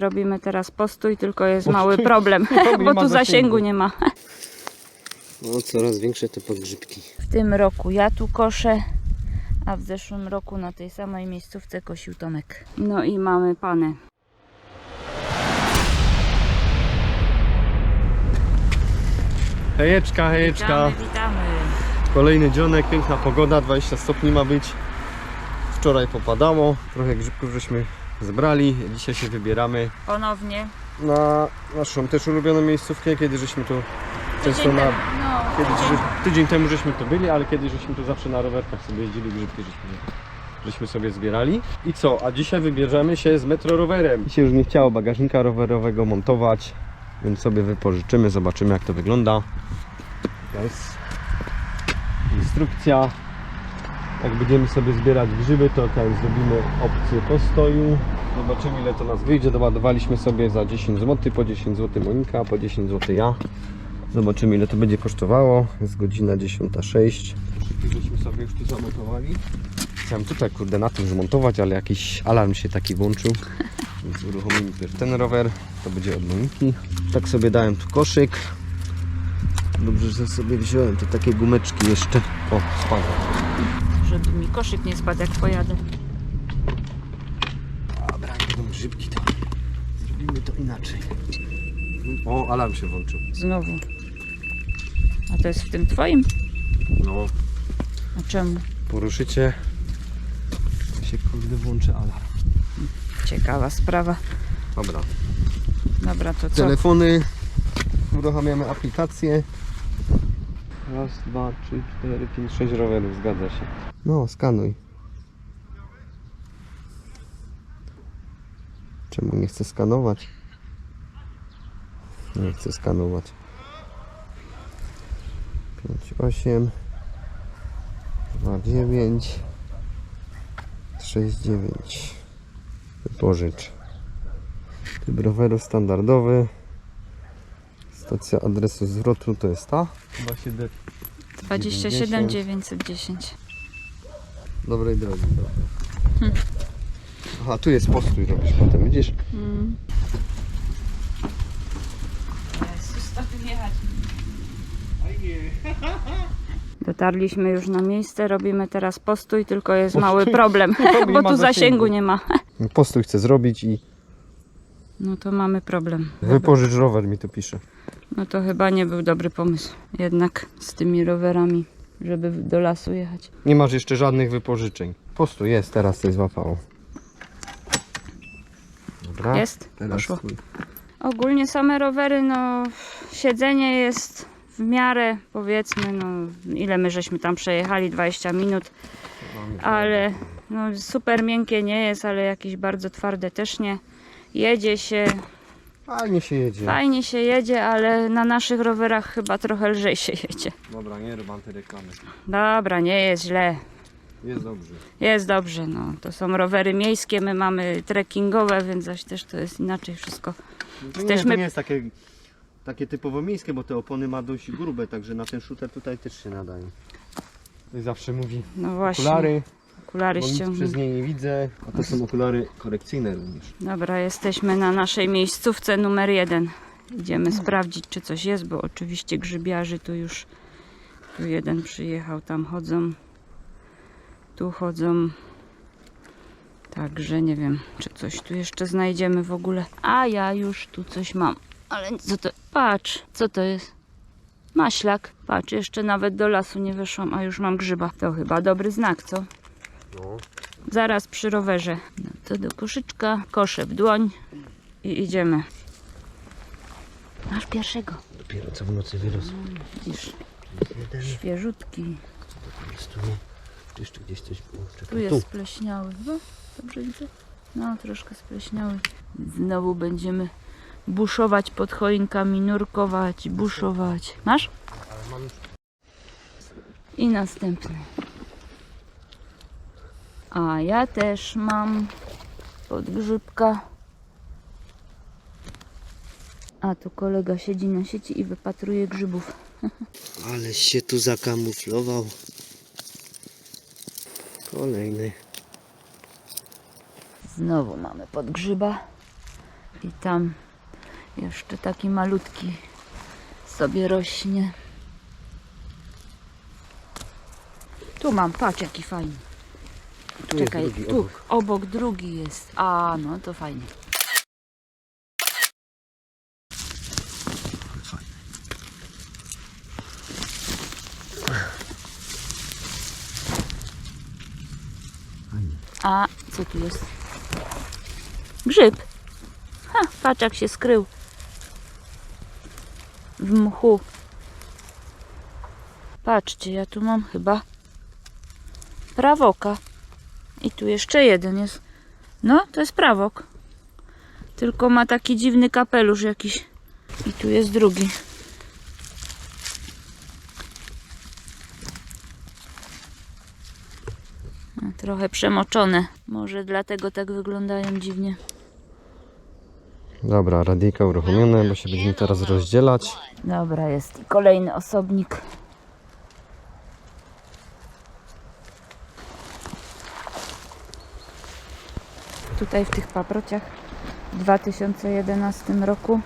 Robimy teraz postój, tylko jest mały problem, bo tu zasięgu. zasięgu nie ma. No, coraz większe te podgrzybki. W tym roku ja tu koszę, a w zeszłym roku na tej samej miejscówce kosił Tomek. No i mamy panę. Hejeczka, hejeczka. Witamy, witamy. Kolejny dzionek, piękna pogoda, 20 stopni ma być. Wczoraj popadało, trochę grzybków żeśmy zebrali. Dzisiaj się wybieramy Ponownie. na naszą też ulubioną miejscówkę, kiedy żeśmy tu często Tydzień na... temu, No, Kiedyś, tydzień. że- tydzień temu żeśmy tu byli, ale kiedyś żeśmy tu zawsze na rowerkach sobie jeździli, grzybki żeśmy, żeśmy sobie zbierali. I co? A dzisiaj wybierzemy się z metro rowerem. Dzisiaj już nie chciało bagażnika rowerowego montować, więc sobie wypożyczymy, zobaczymy jak to wygląda. To jest instrukcja. Jak będziemy sobie zbierać grzyby, to tutaj zrobimy opcję postoju. Zobaczymy ile to nas wyjdzie. Doładowaliśmy sobie za 10 zł, po 10 zł Monika, po 10 zł ja. Zobaczymy ile to będzie kosztowało. Jest godzina 10.06. Żeśmy sobie już tu zamontowali. Chciałem tutaj kurde na tym zmontować, ale jakiś alarm się taki włączył. Więc uruchomimy też ten rower. To będzie od Moniki. Tak sobie dałem tu koszyk. Dobrze, że sobie wziąłem te takie gumeczki jeszcze. O, spada. Żeby mi koszyk nie spadł jak pojadę. Dobra, jak będą grzybki, to zrobimy to inaczej. O, alarm się włączył. Znowu. A to jest w tym twoim? No, A czemu? poruszycie. To się kurde włączy alarm. Ciekawa sprawa. Dobra. Dobra, to co? Telefony. Uruchamiamy aplikację. Raz, dwa, trzy, cztery, pięć, sześć rowerów, zgadza się. No, skanuj. Czemu nie chce skanować? Nie chce skanować. 5, 8 2, 9 6, 9 Wypożycz. Typ roweru standardowy. Stacja adresu zwrotu to jest ta? Chyba się de... 27 910. Dobrej drogi. Dobra. Aha, tu jest postój robisz potem, widzisz? Mm. Dotarliśmy już na miejsce, robimy teraz postój, tylko jest mały problem, bo ma tu zasięgu zasięgu. nie ma. Postój chcę zrobić i No to mamy problem. wypożycz rower mi tu pisze. No to chyba nie był dobry pomysł jednak z tymi rowerami, żeby do lasu jechać. Nie masz jeszcze żadnych wypożyczeń. Postój jest, teraz coś złapało. Dobra. Jest? Teraz Poszło. twój. Ogólnie same rowery, no siedzenie jest w miarę, powiedzmy, no ile my żeśmy tam przejechali, 20 minut, ale no super miękkie nie jest, ale jakieś bardzo twarde też nie. Jedzie się, Fajnie się jedzie. fajnie się jedzie, ale na naszych rowerach chyba trochę lżej się jedzie. Dobra, nie rób antyreklamy. Dobra, nie jest źle. Jest dobrze. Jest dobrze, no. To są rowery miejskie, my mamy trekkingowe, więc zaś też to jest inaczej wszystko. To nie, Jesteśmy- to nie jest takie, takie typowo miejskie, bo te opony ma dość grube, także na ten shooter tutaj też się nadają. Ktoś zawsze mówi No właśnie, okulary, okulary ściągnę. przez nie nie widzę, a to są okulary korekcyjne również. Dobra, jesteśmy na naszej miejscówce numer jeden. Idziemy sprawdzić, czy coś jest, bo oczywiście grzybiarzy tu już tu jeden przyjechał, tam chodzą, tu chodzą. Także nie wiem, czy coś tu jeszcze znajdziemy w ogóle. A ja już tu coś mam. Ale co to? Patrz, co to jest? Maślak. Patrz, jeszcze nawet do lasu nie weszłam, a już mam grzyba. To chyba dobry znak, co? No. Zaraz przy rowerze. No to do koszyczka, kosze w dłoń i idziemy. Masz pierwszego. Dopiero co w nocy wyrosł. Widzisz, Jeden, świeżutki. jest tu. Tu gdzieś coś było. Czekaj, Tu jest spleśniały. No, dobrze widzę? No, troszkę spleśniały. Znowu będziemy buszować pod choinkami, nurkować, buszować. Masz? I następny. A ja też mam podgrzybka. A tu kolega siedzi na sieci i wypatruje grzybów. Ale się tu zakamuflował. Kolejny. Znowu mamy podgrzyba. I tam jeszcze taki malutki sobie rośnie. Tu mam, patrz jaki fajny. Tu jest Czekaj, drugi tu obok. obok drugi jest. A, no to fajnie. A co tu jest? Grzyb. Ha, patrz jak się skrył. W mchu. Patrzcie, ja tu mam chyba prawoka. I tu jeszcze jeden jest. No, to jest prawok. Tylko ma taki dziwny kapelusz jakiś. I tu jest drugi. A, Trochę przemoczone. Może dlatego tak wyglądają dziwnie. Dobra, radyjka uruchomione, bo się będziemy teraz rozdzielać. Dobra, jest i kolejny osobnik. Tutaj w tych paprociach w 2011 roku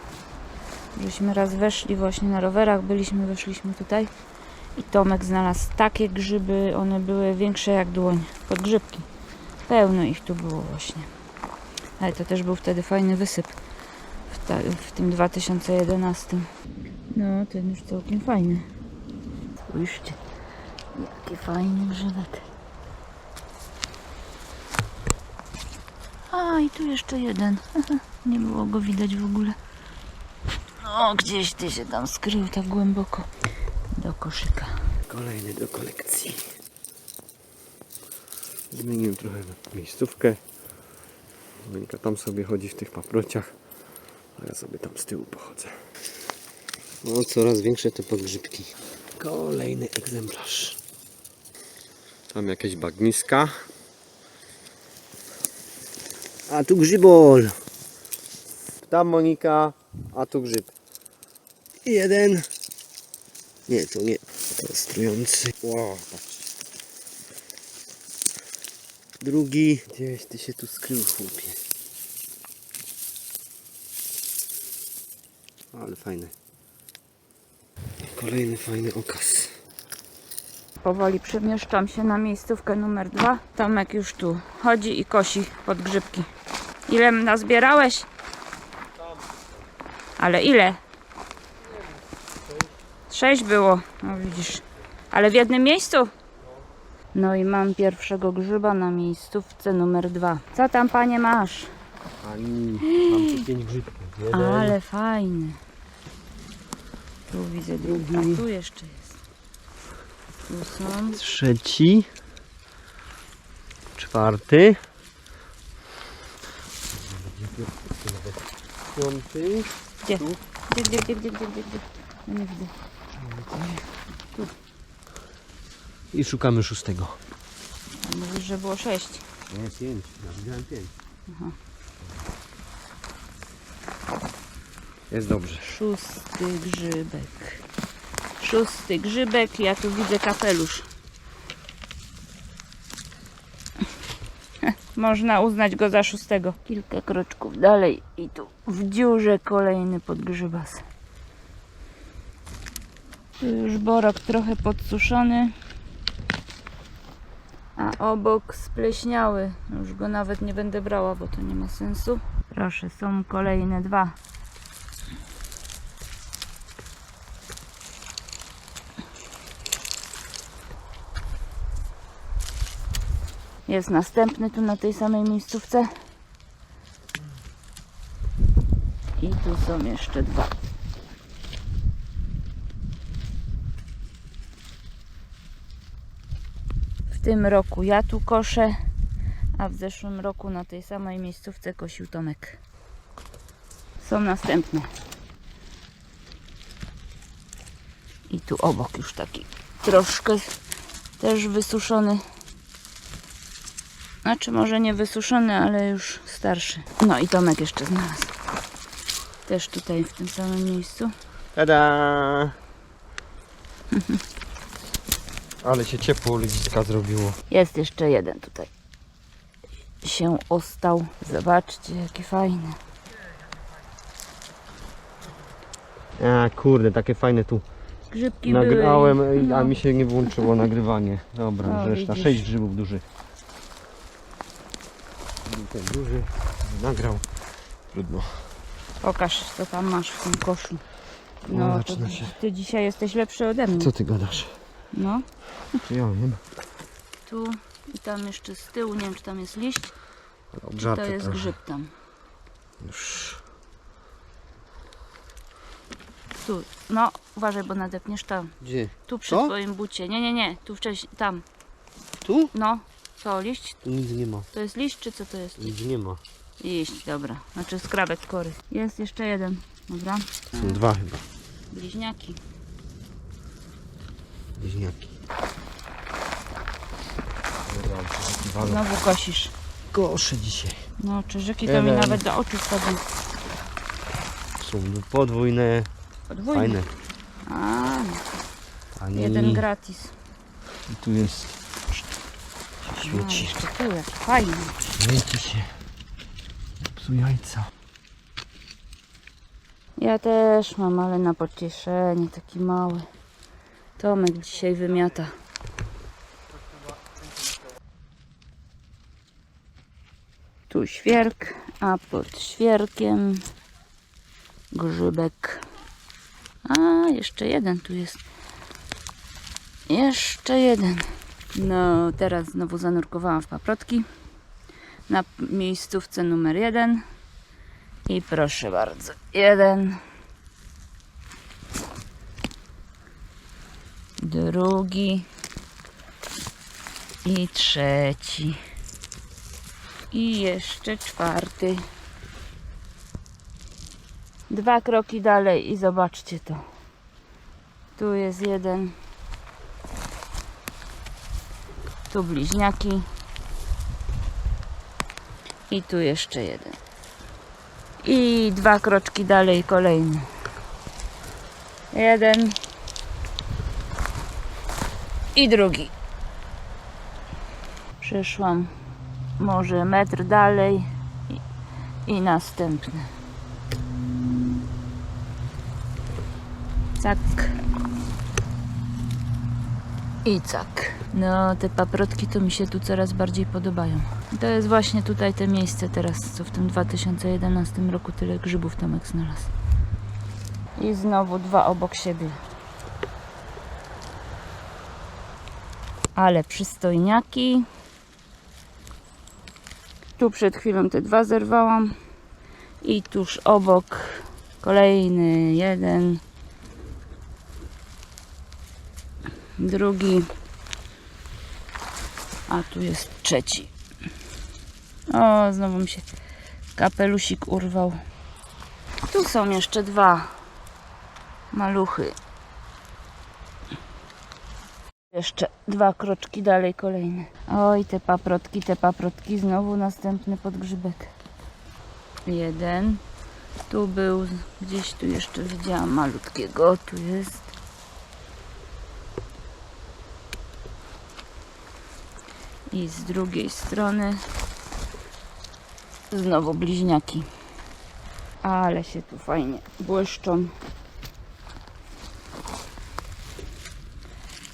żeśmy raz weszli właśnie na rowerach, byliśmy, weszliśmy tutaj i Tomek znalazł takie grzyby, one były większe jak dłoń, podgrzybki. Pełno ich tu było właśnie. Ale to też był wtedy fajny wysyp w, ta, w tym 2011. No, ten już całkiem fajny. Spójrzcie, jaki fajny grzybek. A, i tu jeszcze jeden. Nie było go widać w ogóle. O, gdzieś ty się tam skrył tak głęboko. Do koszyka. Kolejny do kolekcji. Zmieniłem trochę miejscówkę. Monika tam sobie chodzi w tych paprociach, a ja sobie tam z tyłu pochodzę. No, coraz większe te podgrzybki. Kolejny egzemplarz. Tam jakieś bagniska. A tu grzybol. Tam Monika, a tu grzyb. Jeden. Nie, to nie. To jest trujący. Wow, patrz. Drugi. Gdzieś ty się tu skrył, chłopie. Ale fajny. Kolejny fajny okaz. Powoli przemieszczam się na miejscówkę numer dwa. Tomek już tu chodzi i kosi podgrzybki. Ile nazbierałeś? Ale ile? Sześć było, no widzisz. Ale w jednym miejscu? No i mam pierwszego grzyba na miejscówce numer dwa. Co tam panie masz? Ani mam tu pięć grzybków. Jeden. Ale fajny. Tu widzę drugi. A tu jeszcze jest. Tu. Trzeci. Czwarty. Piąty. Gdzie? Gdzie, gdzie, gdzie, gdzie, gdzie, gdzie, gdzie? Ja nie widzę. I szukamy szóstego. A Mówisz, że było sześć. Nie, pięć. Ja widziałem pięć. Jest dobrze. Szósty grzybek. Szósty grzybek. Ja tu widzę kapelusz. Można uznać go za szóstego. Kilka kroczków dalej i tu w dziurze kolejny podgrzybas. Tu już borok trochę podsuszony. A obok spleśniały. Już go nawet nie będę brała, bo to nie ma sensu. Proszę, są kolejne dwa. Jest następny tu na tej samej miejscówce. I tu są jeszcze dwa. W tym roku ja tu koszę, a w zeszłym roku na tej samej miejscówce kosił Tomek. Są następne. I tu obok już taki troszkę też wysuszony. Znaczy może nie wysuszony, ale już starszy. No i Tomek jeszcze znalazł. Też tutaj w tym samym miejscu. Tada! Ale się ciepło ludziska zrobiło. Jest jeszcze jeden tutaj. Się ostał. Zobaczcie, jaki fajny. A kurde, takie fajne tu Grzybki nagrałem, były. a No. mi się nie włączyło nagrywanie. Dobra, No, reszta. widzisz. Sześć grzybów dużych. Ten duży nagrał. Trudno. Pokaż, co tam masz w tym koszu. No, No, to zaczyna się. ty dzisiaj jesteś lepszy ode mnie. Co ty gadasz? No, Czy ja wiem? tu i tam jeszcze z tyłu, nie wiem czy tam jest liść, czy to jest grzyb tam. Już. Tu, no uważaj, bo nadepniesz tam. Gdzie? Tu przy To? twoim bucie. Nie, nie, nie, tu wcześniej, tam. Tu? No, co, liść? Tu nic nie ma. To jest liść, czy co to jest? Nic nie ma. Liść, dobra. Znaczy skrawek kory. Jest jeszcze jeden, dobra. Są dwa chyba. Bliźniaki. Bliźniaki. Dobra. Znowu kosisz. Kosze dzisiaj. No, czyżyki to mi Jeden. nawet do oczu wchodzą. Są podwójne, Podwójne. fajne. A, no, Ani jeden gratis. I tu jest No, śmieci. jeszcze tu, jak fajnie. Śmieci się. Psu jajca. Ja też mam, ale na pocieszenie, taki mały. Tomek dzisiaj wymiata. Tu świerk, a pod świerkiem grzybek. A, jeszcze jeden tu jest. Jeszcze jeden. No, teraz znowu zanurkowałam w paprotki. Na miejscówce numer jeden. I proszę bardzo, jeden. Drugi. I trzeci. I jeszcze czwarty. Dwa kroki dalej i zobaczcie to. Tu jest jeden. Tu bliźniaki. I tu jeszcze jeden. I dwa kroczki dalej kolejny. Jeden. I drugi. Przeszłam może metr dalej i, i następny. Cak. I cak. No, te paprotki to mi się tu coraz bardziej podobają. To jest właśnie tutaj te miejsce teraz, co w tym 2011 roku tyle grzybów Tomek znalazł. I znowu dwa obok siebie. Ale przystojniaki. Tu przed chwilą te dwa zerwałam. I tuż obok kolejny jeden. Drugi. A tu jest trzeci. O, znowu mi się kapelusik urwał. Tu są jeszcze dwa maluchy. Jeszcze dwa kroczki dalej kolejne. Oj, te paprotki, te paprotki. Znowu następny podgrzybek. Jeden. Tu był, gdzieś tu jeszcze widziałam malutkiego. Tu jest. I z drugiej strony znowu bliźniaki. Ale się tu fajnie błyszczą.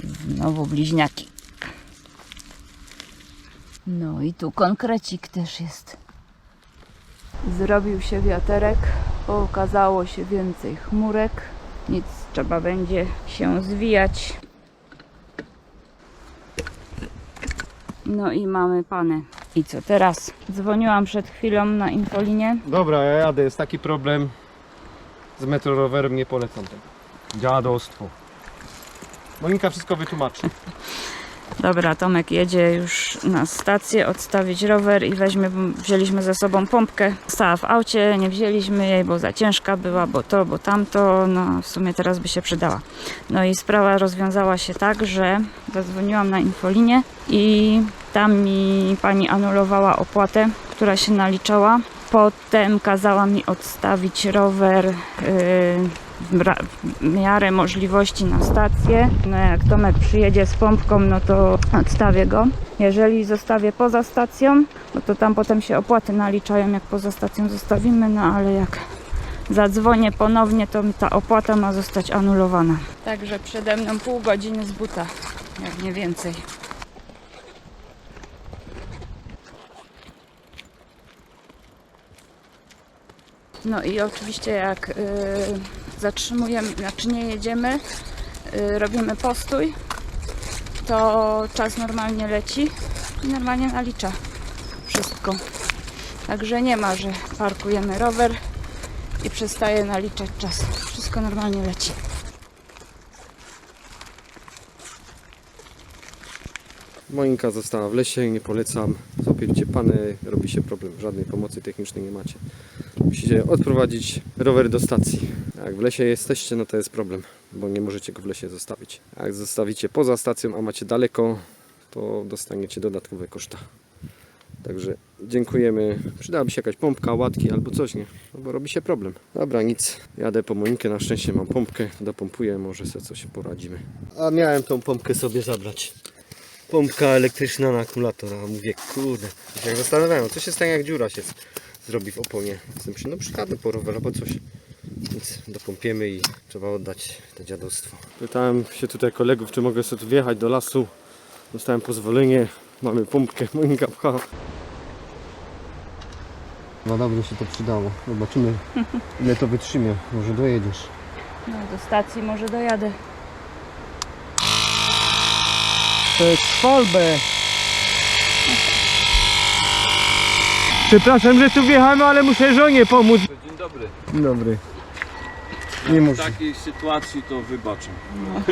Znowu bliźniaki. No i tu konkrecik też jest. Zrobił się wiaterek, okazało się więcej chmurek. Nic, trzeba będzie się zwijać. No i mamy panę. I co teraz? Dzwoniłam przed chwilą na infolinię. Dobra, ja jadę, jest taki problem. Z metrorowerem nie polecam tego. Dziadostwo. Monika wszystko wytłumaczy. Dobra, Tomek jedzie już na stację odstawić rower i weźmie, wzięliśmy ze sobą pompkę. Stała w aucie, nie wzięliśmy jej, bo za ciężka była, bo to, bo tamto, no w sumie teraz by się przydała. No i sprawa rozwiązała się tak, że zadzwoniłam na infolinię i tam mi pani anulowała opłatę, która się naliczała. Potem kazała mi odstawić rower yy, w miarę możliwości na stację. No jak Tomek przyjedzie z pompką, no to odstawię go. Jeżeli zostawię poza stacją, no to tam potem się opłaty naliczają, jak poza stacją zostawimy, no ale jak zadzwonię ponownie, to ta opłata ma zostać anulowana. Także przede mną pół godziny z buta, jak nie więcej. No i oczywiście jak y, zatrzymujemy, znaczy nie jedziemy, y, robimy postój, to czas normalnie leci i normalnie nalicza wszystko. Także nie ma, że parkujemy rower i przestaje naliczać czas. Wszystko normalnie leci. Moinka została w lesie, nie polecam. Złapiecie panę, robi się problem. Żadnej pomocy technicznej nie macie. Musicie odprowadzić rower do stacji. Jak w lesie jesteście, no to jest problem, bo nie możecie go w lesie zostawić. Jak zostawicie poza stacją, a macie daleko, to dostaniecie dodatkowe koszta. Także dziękujemy. Przydałaby się jakaś pompka, łatki albo coś, nie? No bo robi się problem. Dobra, nic. Jadę po Monikę, na szczęście mam pompkę, dopompuję, może sobie coś poradzimy. A miałem tą pompkę sobie zabrać pompka elektryczna na akumulator, a mówię, kurde, jak zastanawiałem, co się stanie jak dziura się zrobi w oponie. Jestem przy, no przyjadę po rower albo coś. Nic, dopompiemy i trzeba oddać to dziadostwo. Pytałem się tutaj kolegów, czy mogę sobie tu wjechać do lasu. Dostałem pozwolenie, mamy pompkę, Monika pcha. No dobrze się to przydało. Zobaczymy ile to wytrzymie. Może dojedziesz. No, do stacji może dojadę. To jest falbę. Przepraszam, że tu wjechamy, ale muszę żonie pomóc. Dzień dobry. Dzień dobry. Nie W muszę. takiej sytuacji to wybaczę.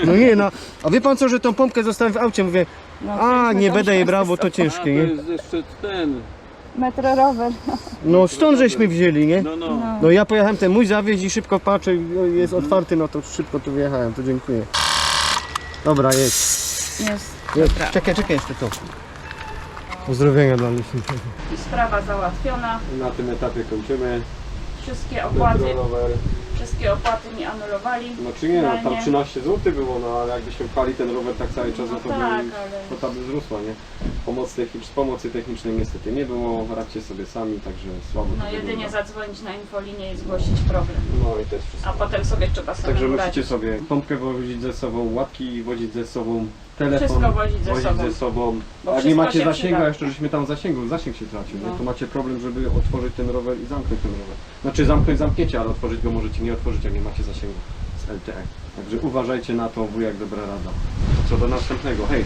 No nie no, a wie pan co, że tą pompkę zostawiłem w aucie, mówię, No, a nie będę jej brał, bo to A, ciężkie, to nie? jest jeszcze ten. Metro rower. No stąd żeśmy wzięli, nie? No, no. No. No ja pojechałem ten mój zawieźć i szybko patrzę, jest otwarty, no to szybko tu wyjechałem, to dziękuję. Dobra, jest. Jest. Jest. Dobra. Czekaj, czekaj jeszcze to. Pozdrowienia dla leśnika. I sprawa załatwiona. Na tym etapie kończymy. Wszystkie opłaty, rower. wszystkie opłaty mi anulowali. No czy nie, no tam Realnie. 13 zł było, no ale jakbyśmy pchali ten rower tak cały czas, no No to tak, by ale kwota by wzrosła, nie? Pomoc technicz, pomocy technicznej niestety nie było, radźcie sobie sami, także słabo no to jedynie wygląda. zadzwonić na infolinię i zgłosić problem. No i to jest wszystko. A potem sobie trzeba samemu Także musicie sobie pompkę wozić ze sobą, łapki wozić ze sobą, telefon Wszystko wozić ze sobą. ze sobą. Bo A jak nie wszystko macie się zasięgu, przyda. a jeszcze żeśmy tam zasięgu, zasięg się tracił, No. nie? to macie problem, żeby otworzyć ten rower i zamknąć ten rower. Znaczy zamknąć zamkniecie, ale otworzyć go możecie nie otworzyć, jak nie macie zasięgu z LTE. Także uważajcie na to, wujek dobra rada. To co do następnego, hej!